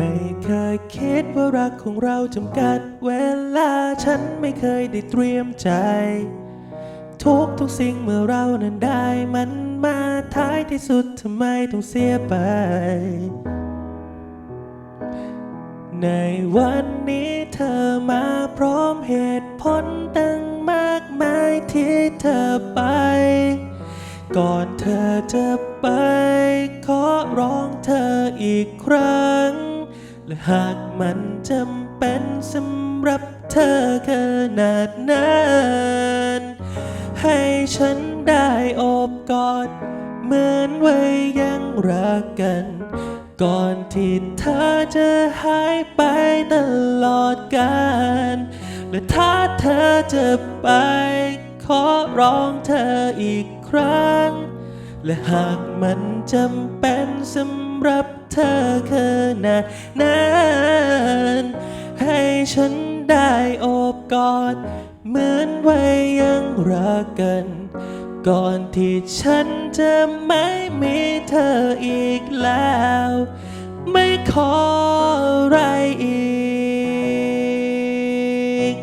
ไม่เคยคิดว่ารักของเราจำกัดเวลาฉันไม่เคยได้เตรียมใจ ทุกทุกสิ่งเมื่อเรานั้นได้มันมาท้ายที่สุดทำไมต้องเสียไป ในวันนี้เธอมาพร้อมเหตุผลตั้งมากมายที่เธอไป ก่อนเธอจะไป ขอร้องเธออีกครั้ง และหากมันจำเป็นสำหรับเธอขนาดนั้นให้ฉันได้โอบกอด เหมือนไว้ยังรักกัน ก่อนที่เธอจะหายไปตลอดกาลและถ้าเธอจะไป ขอร้องเธออีกครั้ง และหากมันจำเป็นสำหรับ ธอขนาดนั้นให้ฉันได้โอบกอด เหมือนไว้ยังรักกัน ก่อนที่ฉันจะไม่มีเธออีกแล้ว ไม่ขออะไรอีก